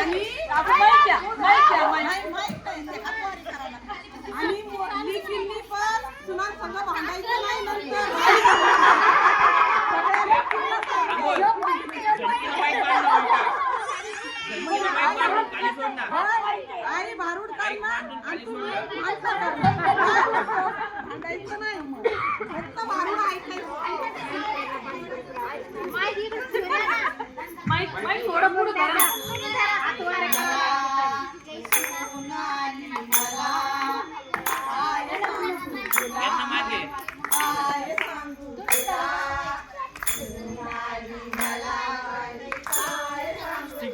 आणि आणि किल्ली नाही नंतर. अरे भारूड करणार नाही फक्त भारूड ऐकायचं. माहिती थोडं पुढं करा.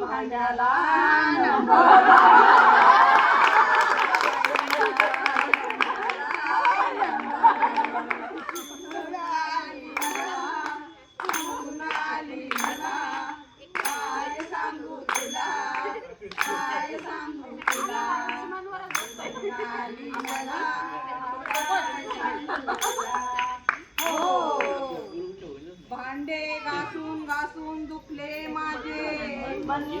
भांड्याला Banjir.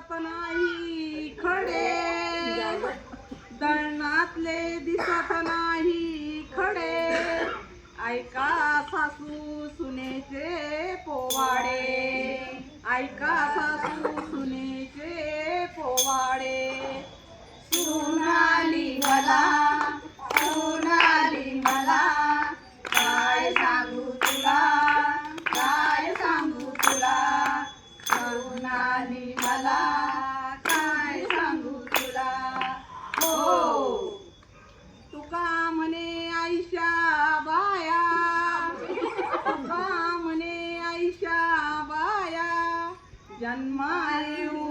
दिसत नाही खडे. दळणातले दिसत नाही खडे. ऐका सासू सुनेचे पोवाडे. ऐका सासू सुनेचे पोवाडे. सुनाली मला ಜನ್ಮಾಯು